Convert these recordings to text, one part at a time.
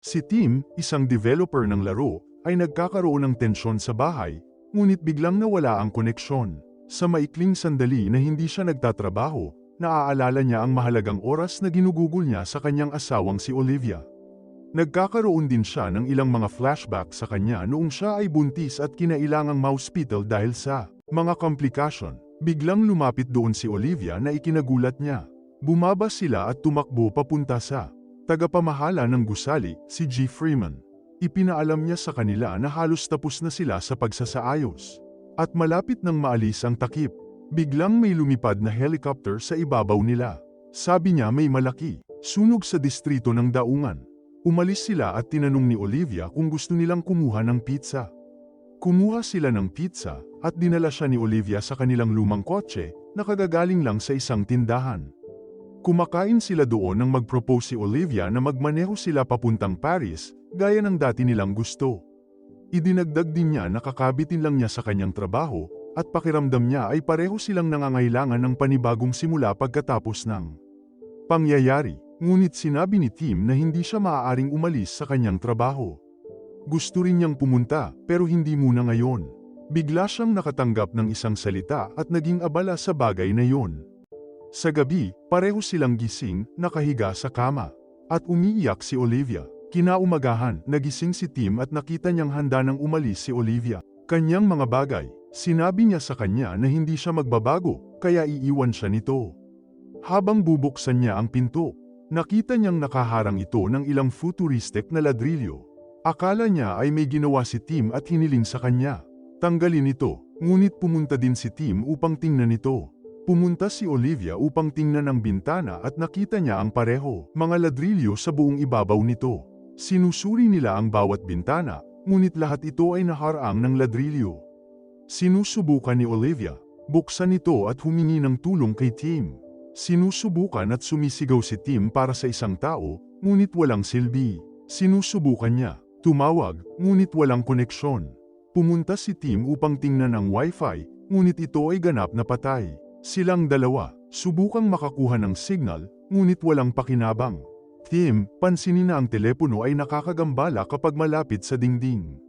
Si Tim, isang developer ng laro, ay nagkakaroon ng tensyon sa bahay, ngunit biglang nawala ang koneksyon. Sa maikling sandali na hindi siya nagtatrabaho, naaalala niya ang mahalagang oras na ginugugol niya sa kanyang asawang si Olivia. Nagkakaroon din siya ng ilang mga flashback sa kanya noong siya ay buntis at kinailangang ma-hospital dahil sa mga komplikasyon. Biglang lumapit doon si Olivia na ikinagulat niya. Bumaba sila at tumakbo papunta sa tagapamahala ng gusali, si G. Freeman. Ipinaalam niya sa kanila na halos tapos na sila sa pagsasaayos. At malapit nang maalis ang takip, biglang may lumipad na helicopter sa ibabaw nila. Sabi niya may malaki, sunog sa distrito ng daungan. Umalis sila at tinanong ni Olivia kung gusto nilang kumuha ng pizza. Kumuha sila ng pizza at dinala siya ni Olivia sa kanilang lumang kotse na kagagaling lang sa isang tindahan. Kumakain sila doon nang mag-propose si Olivia na magmaneho sila papuntang Paris gaya ng dati nilang gusto. Idinagdag din niya na kakabitin lang niya sa kanyang trabaho at pakiramdam niya ay pareho silang nangangailangan ng panibagong simula pagkatapos ng pangyayari. Ngunit sinabi ni Tim na hindi siya maaaring umalis sa kanyang trabaho. Gusto rin niyang pumunta pero hindi muna ngayon. Bigla siyang nakatanggap ng isang salita at naging abala sa bagay na yon. Sa gabi, pareho silang gising, nakahiga sa kama. At umiiyak si Olivia. Kinaumagahan, nagising si Tim at nakita niyang handa nang umalis si Olivia. Kanyang mga bagay, sinabi niya sa kanya na hindi siya magbabago, kaya iiwan siya nito. Habang bubuksan niya ang pinto, nakita niyang nakaharang ito ng ilang futuristic na ladrilyo. Akala niya ay may ginawa si Tim at hiniling sa kanya. Tanggalin ito, ngunit pumunta din si Tim upang tingnan ito. Pumunta si Olivia upang tingnan ang bintana at nakita niya ang pareho, mga ladrilyo sa buong ibabaw nito. Sinusuri nila ang bawat bintana, ngunit lahat ito ay naharaang ng ladrilyo. Sinusubukan ni Olivia, buksan ito at humingi ng tulong kay Tim. Sinusubukan at sumisigaw si Tim para sa isang tao, ngunit walang silbi. Sinusubukan niya, tumawag, ngunit walang koneksyon. Pumunta si Tim upang tingnan ang wifi, ngunit ito ay ganap na patay. Silang dalawa, subukang makakuha ng signal, ngunit walang pakinabang. Tim, pansinin na ang telepono ay nakakagambala kapag malapit sa dingding.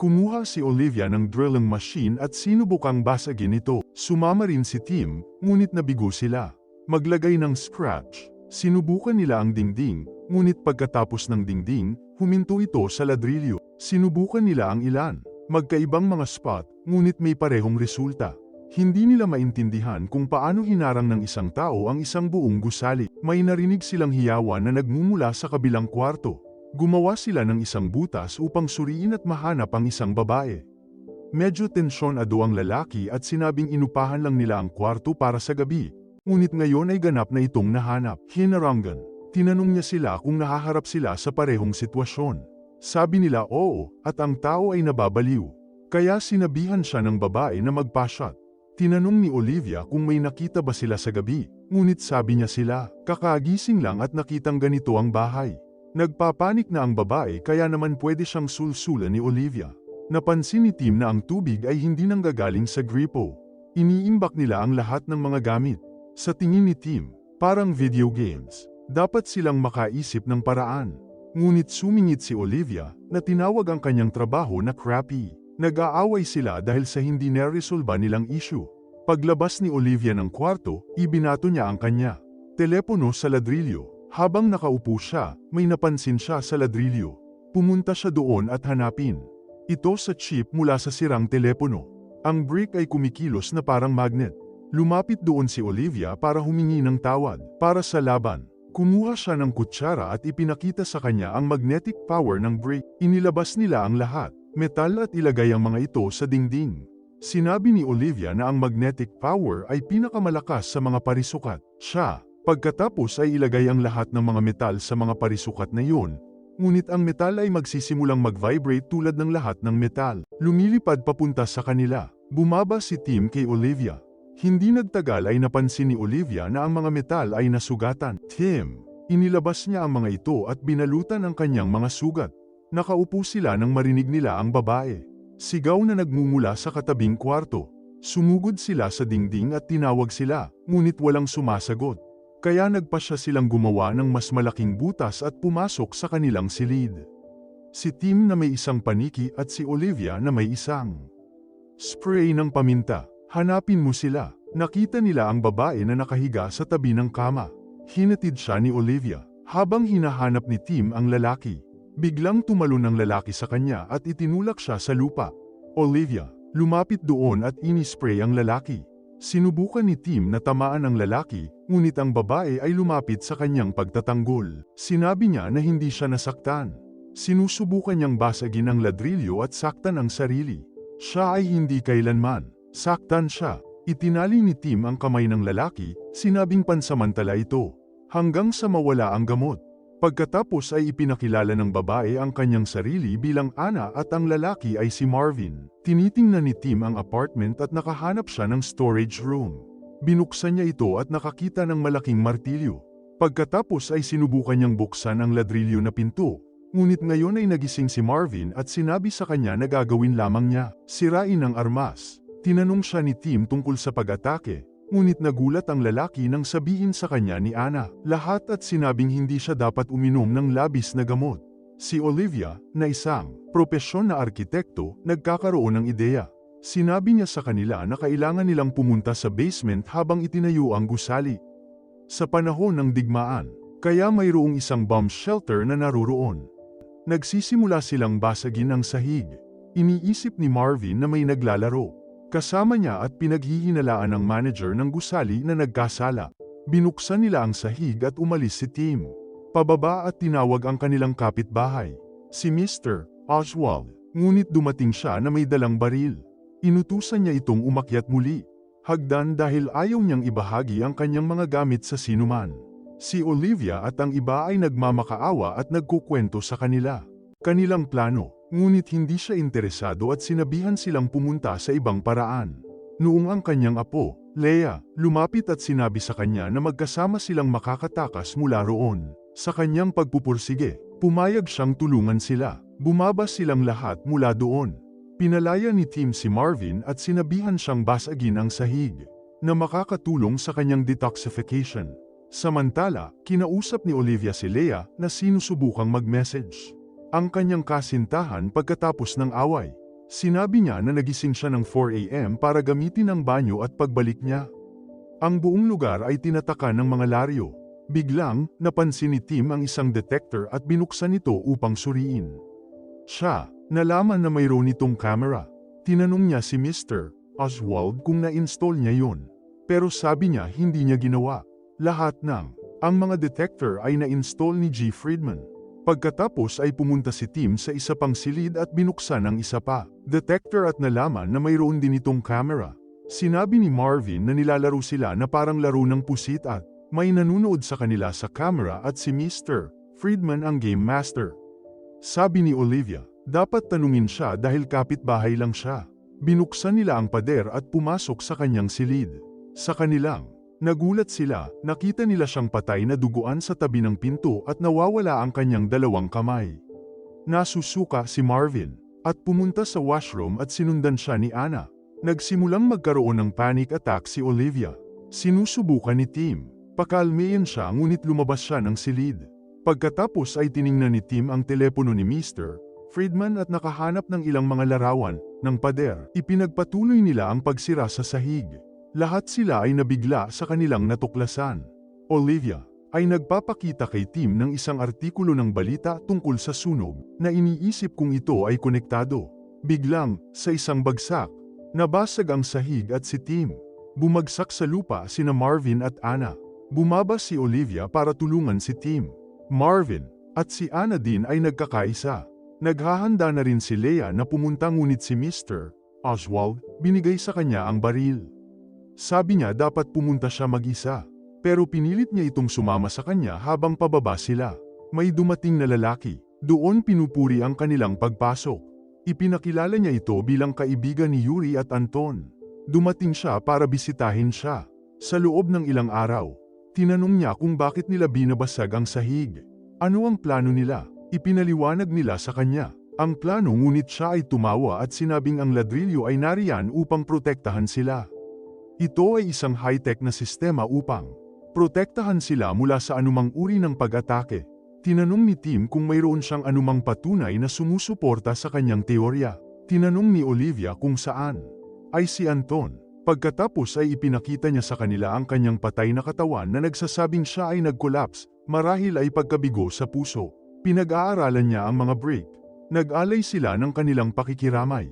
Kumuha si Olivia ng drilling machine at sinubukang basagin ito. Sumama rin si Tim, ngunit nabigo sila. Maglagay ng scratch. Sinubukan nila ang dingding, ngunit pagkatapos ng dingding, huminto ito sa ladrilyo. Sinubukan nila ang ilan. Magkaibang mga spot, ngunit may parehong resulta. Hindi nila maintindihan kung paano hinarang ng isang tao ang isang buong gusali. May narinig silang hiyawan na nagmumula sa kabilang kwarto. Gumawa sila ng isang butas upang suriin at mahanap ang isang babae. Medyo tensyonado ang lalaki at sinabing inupahan lang nila ang kwarto para sa gabi, Ngunit ngayon ay ganap na itong nahanap. Hinarangan. Tinanong niya sila kung nahaharap sila sa parehong sitwasyon. Sabi nila oo, at ang tao ay nababaliw. Kaya sinabihan siya ng babae na magpasyat. Tinanong ni Olivia kung may nakita ba sila sa gabi, ngunit sabi niya sila, kakagising lang at nakitang ganito ang bahay. Nagpapanik na ang babae kaya naman pwede siyang sulsulan ni Olivia. Napansin ni Tim na ang tubig ay hindi nanggagaling sa gripo. Iniimbak nila ang lahat ng mga gamit. Sa tingin ni Tim, parang video games. Dapat silang makaisip ng paraan. Ngunit sumingit si Olivia na tinawag ang kanyang trabaho na crappy. Nag-aaway sila dahil sa hindi neresolba nilang issue. Paglabas ni Olivia ng kwarto, ibinato niya ang kanya. Telepono sa ladrilyo. Habang nakaupo siya, may napansin siya sa ladrilyo. Pumunta siya doon at hanapin. Ito sa chip mula sa sirang telepono. Ang brick ay kumikilos na parang magnet. Lumapit doon si Olivia para humingi ng tawad para sa laban. Kumuha siya ng kutsara at ipinakita sa kanya ang magnetic power ng brick. Inilabas nila ang lahat, metal at ilagay ang mga ito sa dingding. Sinabi ni Olivia na ang magnetic power ay pinakamalakas sa mga parisukat. Siya, pagkatapos ay ilagay ang lahat ng mga metal sa mga parisukat na yun, ngunit ang metal ay magsisimulang mag-vibrate tulad ng lahat ng metal. Lumilipad papunta sa kanila. Bumaba si Tim kay Olivia. Hindi nagtagal ay napansin ni Olivia na ang mga metal ay nasugatan. Tim, inilabas niya ang mga ito at binalutan ang kanyang mga sugat. Nakaupo sila nang marinig nila ang babae. Sigaw na nagmumula sa katabing kwarto. Sumugod sila sa dingding at tinawag sila, ngunit walang sumasagot. Kaya nagpasya silang gumawa ng mas malaking butas at pumasok sa kanilang silid. Si Tim na may isang paniki at si Olivia na may isang spray ng paminta. Hanapin mo sila. Nakita nila ang babae na nakahiga sa tabi ng kama. Hinatid siya ni Olivia. Habang hinahanap ni Tim ang lalaki, biglang tumalon ang lalaki sa kanya at itinulak siya sa lupa. Olivia, lumapit doon at inispray ang lalaki. Sinubukan ni Tim na tamaan ang lalaki, ngunit ang babae ay lumapit sa kanyang pagtatanggol. Sinabi niya na hindi siya nasaktan. Sinusubukan niyang basagin ang ladrilyo at saktan ang sarili. Siya ay hindi kailanman. Saktan siya. Itinali ni Tim ang kamay ng lalaki, sinabing pansamantala ito. Hanggang sa mawala ang gamot. Pagkatapos ay ipinakilala ng babae ang kanyang sarili bilang Ana at ang lalaki ay si Marvin. Tinitingnan ni Tim ang apartment at nakahanap siya ng storage room. Binuksan niya ito at nakakita ng malaking martilyo. Pagkatapos ay sinubukan niyang buksan ang ladrilyo na pinto. Ngunit ngayon ay nagising si Marvin at sinabi sa kanya na gagawin lamang niya, sirain ang armas. Tinanong siya ni Tim tungkol sa pag-atake, Ngunit nagulat ang lalaki nang sabihin sa kanya ni Ana, lahat at sinabing hindi siya dapat uminom ng labis na gamot. Si Olivia, na isang propesyon na arkitekto, nagkakaroon ng ideya. Sinabi niya sa kanila na kailangan nilang pumunta sa basement habang itinayo ang gusali. Sa panahon ng digmaan, kaya mayroong isang bomb shelter na naroroon. Nagsisimula silang basagin ang sahig. Iniisip ni Marvin na may naglalaro. Kasama niya at pinaghihinalaan ng manager ng gusali na nagkasala. Binuksan nila ang sahig at umalis si Tim. Pababa at tinawag ang kanilang kapitbahay. Si Mr. Oswald. Ngunit dumating siya na may dalang baril. Inutusan niya itong umakyat muli. Hagdan dahil ayaw niyang ibahagi ang kanyang mga gamit sa sinuman. Si Olivia at ang iba ay nagmamakaawa at nagkukwento sa kanila. Kanilang plano, Ngunit hindi siya interesado at sinabihan silang pumunta sa ibang paraan. Noong ang kanyang apo, Leia, lumapit at sinabi sa kanya na magkasama silang makakatakas mula roon. Sa kanyang pagpupursige, pumayag siyang tulungan sila. Bumaba silang lahat mula doon. Pinalaya ni Tim si Marvin at sinabihan siyang basagin ang sahig na makakatulong sa kanyang detoxification. Samantala, kinausap ni Olivia si Leia na sinusubukang mag-message ang kanyang kasintahan pagkatapos ng away. Sinabi niya na nagising siya ng 4am para gamitin ang banyo at pagbalik niya. Ang buong lugar ay tinataka ng mga laryo. Biglang, napansin ni Tim ang isang detector at binuksan ito upang suriin. Siya, nalaman na mayroon itong camera. Tinanong niya si Mr. Oswald kung na-install niya yon. Pero sabi niya hindi niya ginawa. Lahat ng, ang mga detector ay na-install ni G. Friedman. Pagkatapos ay pumunta si Tim sa isa pang silid at binuksan ang isa pa. Detector at nalaman na mayroon din itong camera. Sinabi ni Marvin na nilalaro sila na parang laro ng pusit at may nanunood sa kanila sa camera at si Mr. Friedman ang game master. Sabi ni Olivia, dapat tanungin siya dahil kapitbahay lang siya. Binuksan nila ang pader at pumasok sa kanyang silid. Sa kanilang Nagulat sila, nakita nila siyang patay na duguan sa tabi ng pinto at nawawala ang kanyang dalawang kamay. Nasusuka si Marvin, at pumunta sa washroom at sinundan siya ni Anna. Nagsimulang magkaroon ng panic attack si Olivia. Sinusubukan ni Tim. Pakalmeyan siya ngunit lumabas siya ng silid. Pagkatapos ay tiningnan ni Tim ang telepono ni Mr. Friedman at nakahanap ng ilang mga larawan ng pader. Ipinagpatuloy nila ang pagsira sa sahig. Lahat sila ay nabigla sa kanilang natuklasan. Olivia ay nagpapakita kay Tim ng isang artikulo ng balita tungkol sa sunog na iniisip kung ito ay konektado. Biglang, sa isang bagsak, nabasag ang sahig at si Tim. Bumagsak sa lupa sina Marvin at Anna. Bumaba si Olivia para tulungan si Tim. Marvin at si Anna din ay nagkakaisa. Naghahanda na rin si Leia na pumunta ngunit si Mr. Oswald binigay sa kanya ang baril. Sabi niya dapat pumunta siya mag-isa. Pero pinilit niya itong sumama sa kanya habang pababa sila. May dumating na lalaki. Doon pinupuri ang kanilang pagpasok. Ipinakilala niya ito bilang kaibigan ni Yuri at Anton. Dumating siya para bisitahin siya. Sa loob ng ilang araw, tinanong niya kung bakit nila binabasag ang sahig. Ano ang plano nila? Ipinaliwanag nila sa kanya. Ang plano ngunit siya ay tumawa at sinabing ang ladrilyo ay nariyan upang protektahan sila. Ito ay isang high-tech na sistema upang Protektahan sila mula sa anumang uri ng pag-atake. Tinanong ni Tim kung mayroon siyang anumang patunay na sumusuporta sa kanyang teorya. Tinanong ni Olivia kung saan. Ay si Anton. Pagkatapos ay ipinakita niya sa kanila ang kanyang patay na katawan na nagsasabing siya ay nag-collapse, marahil ay pagkabigo sa puso. Pinag-aaralan niya ang mga break. Nag-alay sila ng kanilang pakikiramay.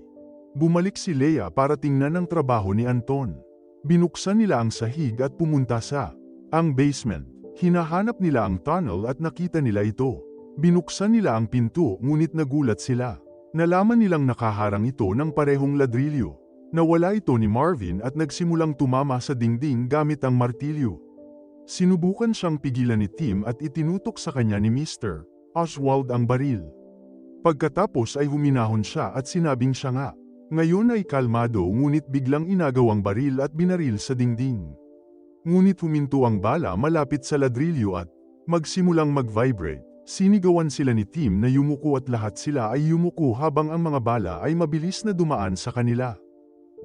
Bumalik si Leia para tingnan ang trabaho ni Anton. Binuksan nila ang sahig at pumunta sa ang basement. Hinahanap nila ang tunnel at nakita nila ito. Binuksan nila ang pinto ngunit nagulat sila. Nalaman nilang nakaharang ito ng parehong ladrilyo. Nawala ito ni Marvin at nagsimulang tumama sa dingding gamit ang martilyo. Sinubukan siyang pigilan ni Tim at itinutok sa kanya ni Mr. Oswald ang baril. Pagkatapos ay huminahon siya at sinabing siya nga. Ngayon ay kalmado ngunit biglang inagaw ang baril at binaril sa dingding. Ngunit huminto ang bala malapit sa ladrilyo at magsimulang mag-vibrate. Sinigawan sila ni Tim na yumuko at lahat sila ay yumuko habang ang mga bala ay mabilis na dumaan sa kanila.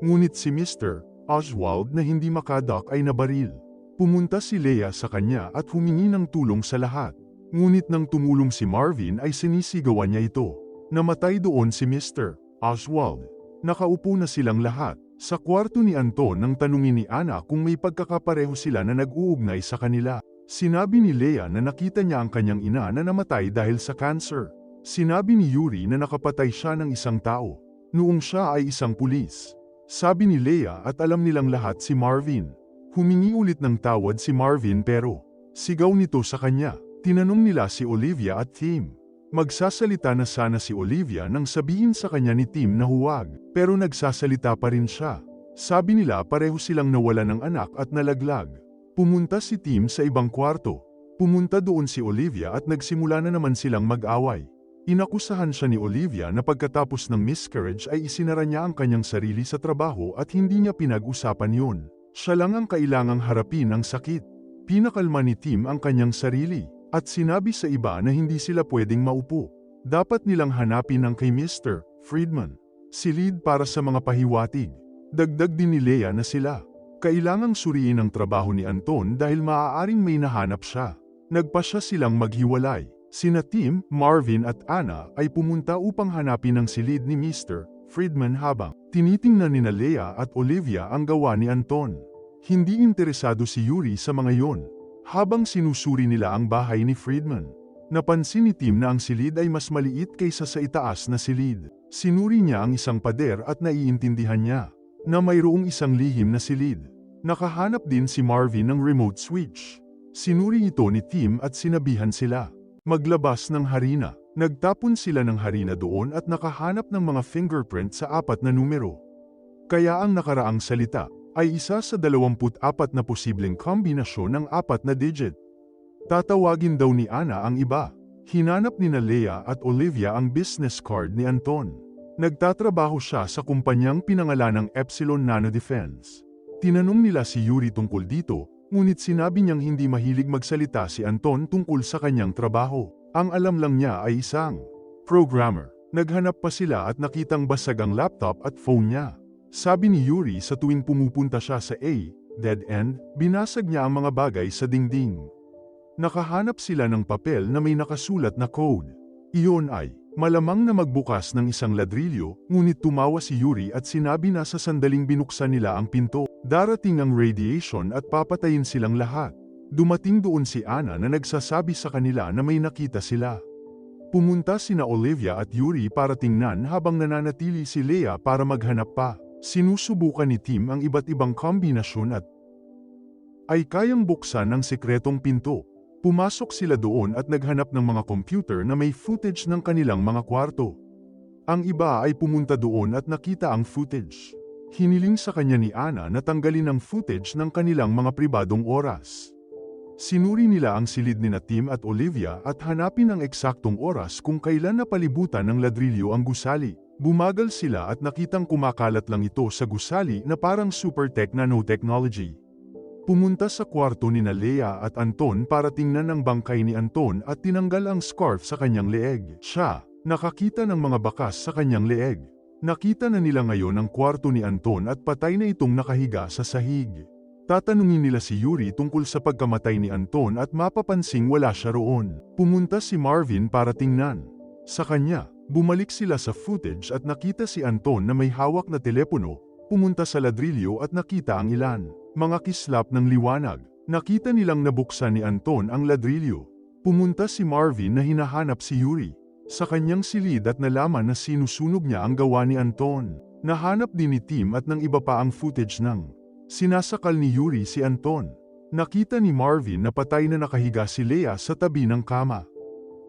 Ngunit si Mr. Oswald na hindi makadok ay nabaril. Pumunta si Leia sa kanya at humingi ng tulong sa lahat. Ngunit nang tumulong si Marvin ay sinisigawan niya ito. Namatay doon si Mr. Oswald. Nakaupo na silang lahat. Sa kwarto ni Anton nang tanungin ni Ana kung may pagkakapareho sila na nag-uugnay sa kanila. Sinabi ni Leia na nakita niya ang kanyang ina na namatay dahil sa cancer. Sinabi ni Yuri na nakapatay siya ng isang tao. Noong siya ay isang pulis. Sabi ni Leia at alam nilang lahat si Marvin. Humingi ulit ng tawad si Marvin pero sigaw nito sa kanya. Tinanong nila si Olivia at Tim. Magsasalita na sana si Olivia nang sabihin sa kanya ni Tim na huwag, pero nagsasalita pa rin siya. Sabi nila pareho silang nawala ng anak at nalaglag. Pumunta si Tim sa ibang kwarto. Pumunta doon si Olivia at nagsimula na naman silang mag-away. Inakusahan siya ni Olivia na pagkatapos ng miscarriage ay isinara niya ang kanyang sarili sa trabaho at hindi niya pinag-usapan yun. Siya lang ang kailangang harapin ang sakit. Pinakalma ni Tim ang kanyang sarili. At sinabi sa iba na hindi sila pwedeng maupo. Dapat nilang hanapin ang kay Mr. Friedman. Si Lead para sa mga pahiwatig. Dagdag din ni Leia na sila. Kailangang suriin ang trabaho ni Anton dahil maaaring may nahanap siya. Nagpa siya silang maghiwalay. Sina Tim, Marvin at Anna ay pumunta upang hanapin ang silid ni Mr. Friedman habang tinitingnan ni Leia at Olivia ang gawa ni Anton. Hindi interesado si Yuri sa mga yon. Habang sinusuri nila ang bahay ni Friedman, napansin ni Tim na ang silid ay mas maliit kaysa sa itaas na silid. Sinuri niya ang isang pader at naiintindihan niya na mayroong isang lihim na silid. Nakahanap din si Marvin ng remote switch. Sinuri ito ni Tim at sinabihan sila. Maglabas ng harina. Nagtapon sila ng harina doon at nakahanap ng mga fingerprint sa apat na numero. Kaya ang nakaraang salita, ay isa sa 24 na posibleng kombinasyon ng apat na digit. Tatawagin daw ni Ana ang iba. Hinanap ni na Leia at Olivia ang business card ni Anton. Nagtatrabaho siya sa kumpanyang pinangalanang Epsilon Nano Defense. Tinanong nila si Yuri tungkol dito, ngunit sinabi niyang hindi mahilig magsalita si Anton tungkol sa kanyang trabaho. Ang alam lang niya ay isang programmer. Naghanap pa sila at nakitang basag ang laptop at phone niya. Sabi ni Yuri sa tuwing pumupunta siya sa A, dead end, binasag niya ang mga bagay sa dingding. Nakahanap sila ng papel na may nakasulat na code. Iyon ay, malamang na magbukas ng isang ladrilyo, ngunit tumawa si Yuri at sinabi na sa sandaling binuksan nila ang pinto. Darating ang radiation at papatayin silang lahat. Dumating doon si Anna na nagsasabi sa kanila na may nakita sila. Pumunta sina Olivia at Yuri para tingnan habang nananatili si Leia para maghanap pa. Sinusubukan ni Tim ang iba't ibang kombinasyon at ay kayang buksan ng sekretong pinto. Pumasok sila doon at naghanap ng mga computer na may footage ng kanilang mga kwarto. Ang iba ay pumunta doon at nakita ang footage. Hiniling sa kanya ni Ana na tanggalin ang footage ng kanilang mga pribadong oras. Sinuri nila ang silid ni na Tim at Olivia at hanapin ang eksaktong oras kung kailan napalibutan ng ladrilyo ang gusali. Bumagal sila at nakitang kumakalat lang ito sa gusali na parang super tech nanotechnology. Pumunta sa kwarto ni na at Anton para tingnan ang bangkay ni Anton at tinanggal ang scarf sa kanyang leeg. Siya, nakakita ng mga bakas sa kanyang leeg. Nakita na nila ngayon ang kwarto ni Anton at patay na itong nakahiga sa sahig. Tatanungin nila si Yuri tungkol sa pagkamatay ni Anton at mapapansing wala siya roon. Pumunta si Marvin para tingnan. Sa kanya, bumalik sila sa footage at nakita si Anton na may hawak na telepono, pumunta sa ladrilyo at nakita ang ilan. Mga kislap ng liwanag. Nakita nilang nabuksan ni Anton ang ladrilyo. Pumunta si Marvin na hinahanap si Yuri. Sa kanyang silid at nalaman na sinusunog niya ang gawa ni Anton. Nahanap din ni Tim at ng iba pa ang footage ng sinasakal ni Yuri si Anton. Nakita ni Marvin na patay na nakahiga si Leah sa tabi ng kama.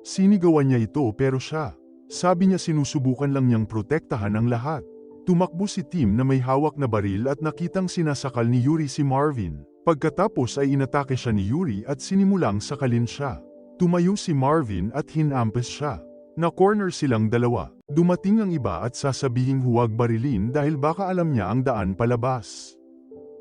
Sinigawan niya ito pero siya. Sabi niya sinusubukan lang niyang protektahan ang lahat. Tumakbo si Tim na may hawak na baril at nakitang sinasakal ni Yuri si Marvin. Pagkatapos ay inatake siya ni Yuri at sinimulang sakalin siya. Tumayo si Marvin at hinampes siya. Na-corner silang dalawa. Dumating ang iba at sasabihing huwag barilin dahil baka alam niya ang daan palabas.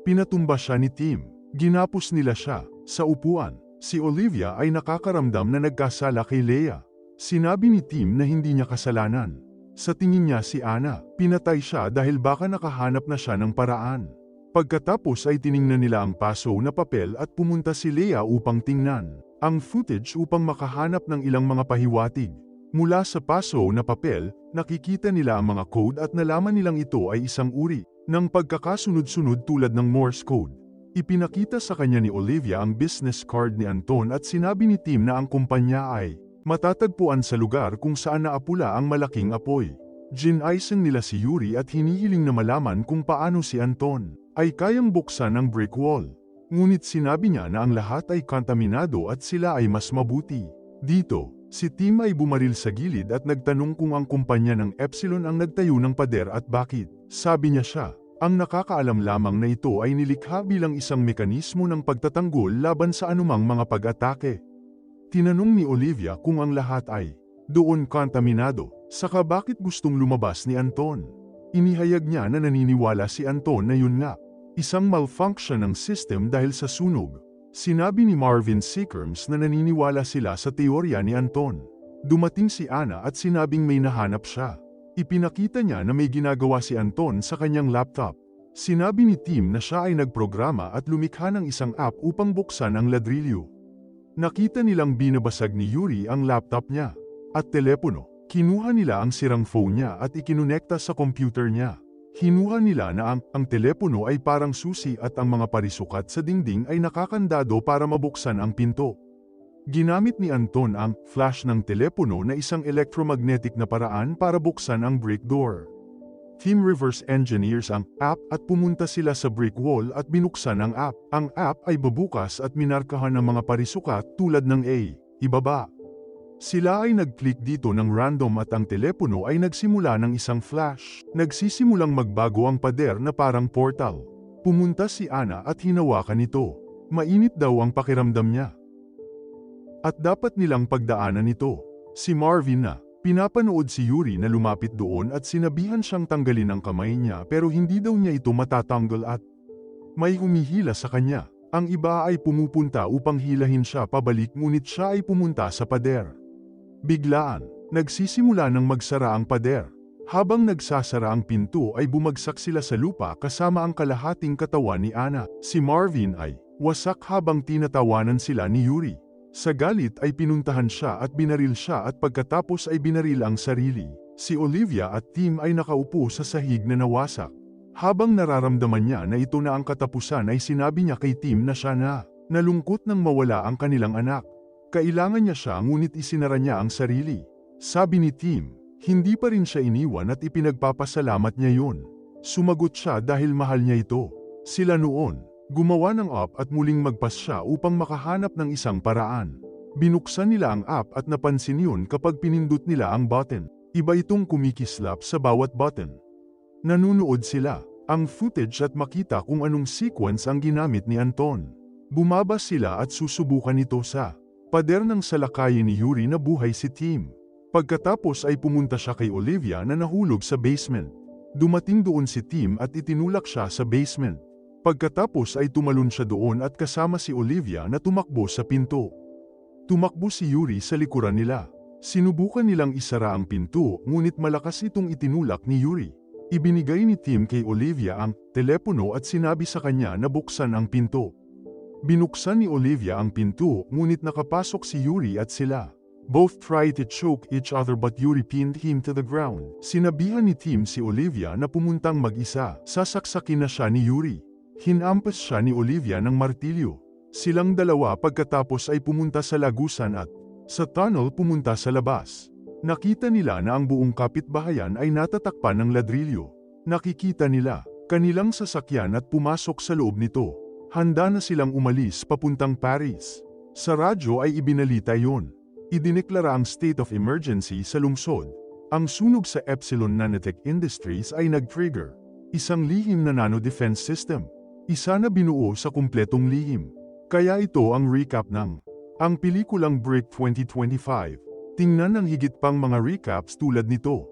Pinatumba siya ni Tim. Ginapos nila siya. Sa upuan, si Olivia ay nakakaramdam na nagkasala kay Leah. Sinabi ni Tim na hindi niya kasalanan. Sa tingin niya si Anna, pinatay siya dahil baka nakahanap na siya ng paraan. Pagkatapos ay tiningnan nila ang paso na papel at pumunta si Leah upang tingnan ang footage upang makahanap ng ilang mga pahiwatig. Mula sa paso na papel, nakikita nila ang mga code at nalaman nilang ito ay isang uri ng pagkakasunod-sunod tulad ng Morse code. Ipinakita sa kanya ni Olivia ang business card ni Anton at sinabi ni Tim na ang kumpanya ay matatagpuan sa lugar kung saan naapula ang malaking apoy. Ginaisen nila si Yuri at hinihiling na malaman kung paano si Anton ay kayang buksan ang brick wall. Ngunit sinabi niya na ang lahat ay kontaminado at sila ay mas mabuti. Dito, si Tim ay bumaril sa gilid at nagtanong kung ang kumpanya ng Epsilon ang nagtayo ng pader at bakit. Sabi niya siya, ang nakakaalam lamang na ito ay nilikha bilang isang mekanismo ng pagtatanggol laban sa anumang mga pag-atake. Tinanong ni Olivia kung ang lahat ay doon kontaminado, saka bakit gustong lumabas ni Anton. Inihayag niya na naniniwala si Anton na yun nga, isang malfunction ng system dahil sa sunog. Sinabi ni Marvin Seakerms na naniniwala sila sa teorya ni Anton. Dumating si Anna at sinabing may nahanap siya. Ipinakita niya na may ginagawa si Anton sa kanyang laptop. Sinabi ni Tim na siya ay nagprograma at lumikha ng isang app upang buksan ang ladrilyo. Nakita nilang binabasag ni Yuri ang laptop niya at telepono. Kinuha nila ang sirang phone niya at ikinonekta sa computer niya. Hinuha nila na ang, ang telepono ay parang susi at ang mga parisukat sa dingding ay nakakandado para mabuksan ang pinto. Ginamit ni Anton ang flash ng telepono na isang electromagnetic na paraan para buksan ang brick door. Team reverse engineers ang app at pumunta sila sa brick wall at binuksan ang app. Ang app ay babukas at minarkahan ng mga parisukat tulad ng A, ibaba. Sila ay nag-click dito ng random at ang telepono ay nagsimula ng isang flash. Nagsisimulang magbago ang pader na parang portal. Pumunta si Ana at hinawakan ito. Mainit daw ang pakiramdam niya. At dapat nilang pagdaanan ito. Si Marvin na, pinapanood si Yuri na lumapit doon at sinabihan siyang tanggalin ang kamay niya pero hindi daw niya ito matatanggal at may humihila sa kanya. Ang iba ay pumupunta upang hilahin siya pabalik ngunit siya ay pumunta sa pader. Biglaan, nagsisimula ng magsara ang pader. Habang nagsasara ang pinto ay bumagsak sila sa lupa kasama ang kalahating katawan ni Ana. Si Marvin ay wasak habang tinatawanan sila ni Yuri. Sa galit ay pinuntahan siya at binaril siya at pagkatapos ay binaril ang sarili. Si Olivia at Tim ay nakaupo sa sahig na nawasak. Habang nararamdaman niya na ito na ang katapusan ay sinabi niya kay Tim na siya na nalungkot nang mawala ang kanilang anak. Kailangan niya siya ngunit isinara niya ang sarili. Sabi ni Tim, hindi pa rin siya iniwan at ipinagpapasalamat niya yun. Sumagot siya dahil mahal niya ito. Sila noon, gumawa ng app at muling magpas siya upang makahanap ng isang paraan. Binuksan nila ang app at napansin yun kapag pinindot nila ang button. Iba itong kumikislap sa bawat button. Nanunood sila, ang footage at makita kung anong sequence ang ginamit ni Anton. Bumaba sila at susubukan ito sa pader ng salakayin ni Yuri na buhay si Tim. Pagkatapos ay pumunta siya kay Olivia na nahulog sa basement. Dumating doon si Tim at itinulak siya sa basement. Pagkatapos ay tumalon siya doon at kasama si Olivia na tumakbo sa pinto. Tumakbo si Yuri sa likuran nila. Sinubukan nilang isara ang pinto ngunit malakas itong itinulak ni Yuri. Ibinigay ni Tim kay Olivia ang telepono at sinabi sa kanya na buksan ang pinto. Binuksan ni Olivia ang pinto ngunit nakapasok si Yuri at sila. Both tried to choke each other but Yuri pinned him to the ground. Sinabihan ni Tim si Olivia na pumuntang mag-isa. Sasaksakin na siya ni Yuri. Hinampas siya ni Olivia ng martilyo. Silang dalawa pagkatapos ay pumunta sa lagusan at sa tunnel pumunta sa labas. Nakita nila na ang buong kapitbahayan ay natatakpan ng ladrilyo. Nakikita nila, kanilang sasakyan at pumasok sa loob nito. Handa na silang umalis papuntang Paris. Sa radyo ay ibinalita yon. Idineklara ang state of emergency sa lungsod. Ang sunog sa Epsilon Nanotech Industries ay nag-trigger. Isang lihim na nano-defense system. Isa na binuo sa kumpletong lihim. Kaya ito ang recap ng ang pelikulang Brick 2025. Tingnan ang higit pang mga recaps tulad nito.